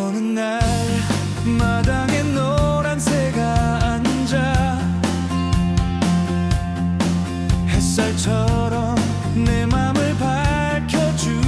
어느 날 마당에 노란 새가 앉아 햇살처럼 내 맘을 밝혀주었지.